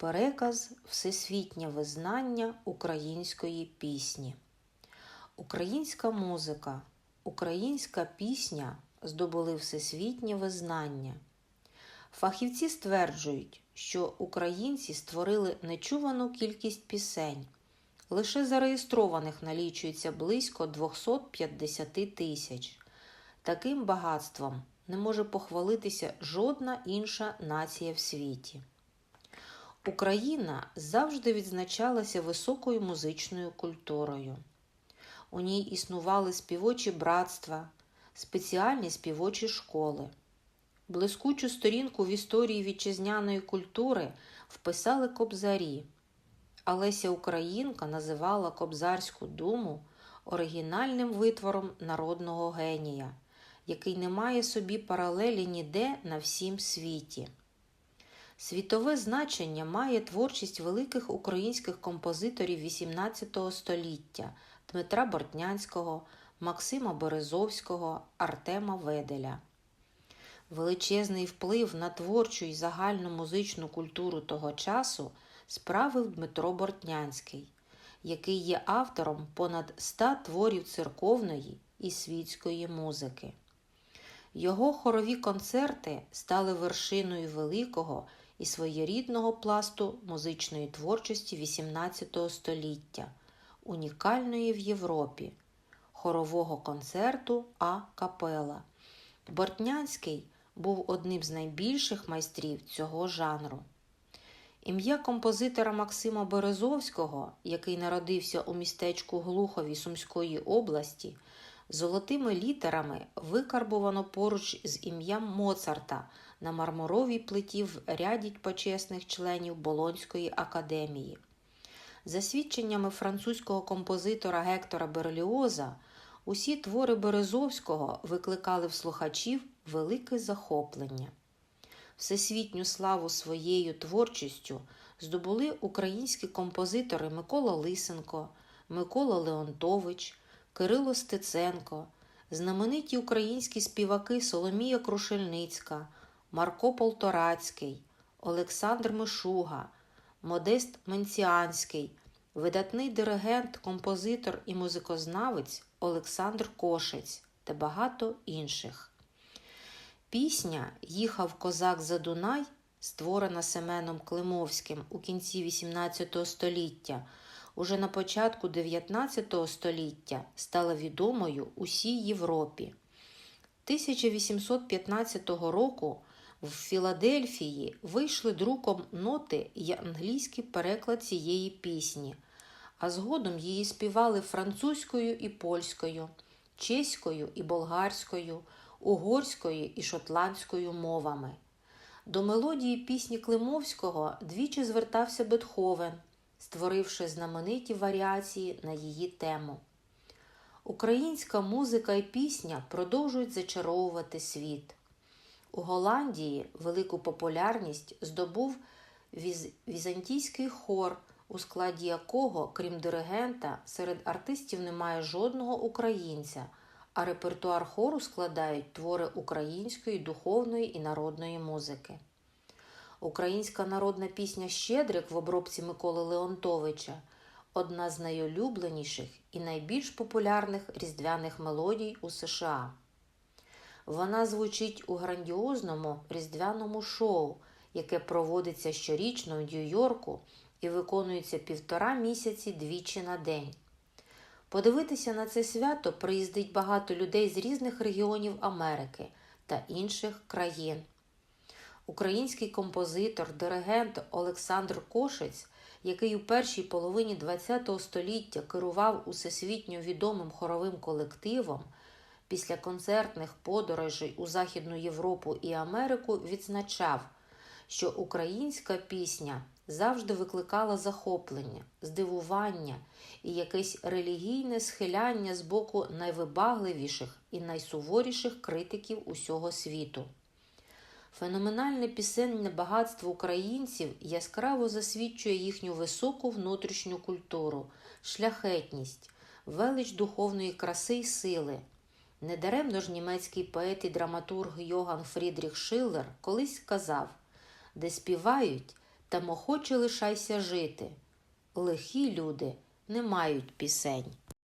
Переказ Всесвітнє визнання української пісні. Українська музика, українська пісня здобули всесвітнє визнання. Фахівці стверджують, що українці створили нечувану кількість пісень. Лише зареєстрованих налічується близько 250 тисяч. Таким багатством не може похвалитися жодна інша нація в світі. Україна завжди відзначалася високою музичною культурою. У ній існували співочі братства, спеціальні співочі школи. Блискучу сторінку в історії вітчизняної культури вписали кобзарі. А Леся Українка називала Кобзарську думу оригінальним витвором народного генія, який не має собі паралелі ніде на всім світі. Світове значення має творчість великих українських композиторів XVIII століття Дмитра Бортнянського, Максима Березовського, Артема Веделя. Величезний вплив на творчу і загальну музичну культуру того часу справив Дмитро Бортнянський, який є автором понад ста творів церковної і світської музики. Його хорові концерти стали вершиною великого і своєрідного пласту музичної творчості XVIII століття, унікальної в Європі, хорового концерту А Капела. Бортнянський був одним з найбільших майстрів цього жанру. Ім'я композитора Максима Березовського, який народився у містечку Глухові Сумської області, золотими літерами викарбовано поруч з ім'ям Моцарта на мармуровій плиті в ряді почесних членів Болонської академії. За свідченнями французького композитора Гектора Берліоза, усі твори Березовського викликали в слухачів велике захоплення. Всесвітню славу своєю творчістю здобули українські композитори Микола Лисенко, Микола Леонтович, Кирило Стеценко, знамениті українські співаки Соломія Крушельницька, Марко Полторацький, Олександр Мишуга, Модест Менціанський, видатний диригент, композитор і музикознавець Олександр Кошець та багато інших. Пісня Їхав козак за Дунай, створена Семеном Климовським у кінці XVIII століття, уже на початку XIX століття стала відомою усій Європі. 1815 року в Філадельфії вийшли друком ноти й англійський переклад цієї пісні, а згодом її співали французькою і польською, чеською і болгарською угорською і шотландською мовами. До мелодії пісні Климовського двічі звертався Бетховен, створивши знамениті варіації на її тему. Українська музика і пісня продовжують зачаровувати світ. У Голландії велику популярність здобув віз... візантійський хор, у складі якого, крім диригента, серед артистів немає жодного українця а репертуар хору складають твори української, духовної і народної музики. Українська народна пісня Щедрик в обробці Миколи Леонтовича одна з найулюбленіших і найбільш популярних різдвяних мелодій у США. Вона звучить у грандіозному різдвяному шоу, яке проводиться щорічно в Нью-Йорку і виконується півтора місяці двічі на день. Подивитися на це свято приїздить багато людей з різних регіонів Америки та інших країн. Український композитор, диригент Олександр Кошець, який у першій половині ХХ століття керував усесвітньо відомим хоровим колективом, після концертних подорожей у Західну Європу і Америку відзначав, що українська пісня завжди викликала захоплення, здивування і якесь релігійне схиляння з боку найвибагливіших і найсуворіших критиків усього світу. Феноменальне пісенне багатство українців яскраво засвідчує їхню високу внутрішню культуру, шляхетність, велич духовної краси й сили. Недаремно ж німецький поет і драматург Йоган Фрідріх Шиллер колись сказав, де співають, Там охоче лишайся жити. Лихі люди не мають пісень.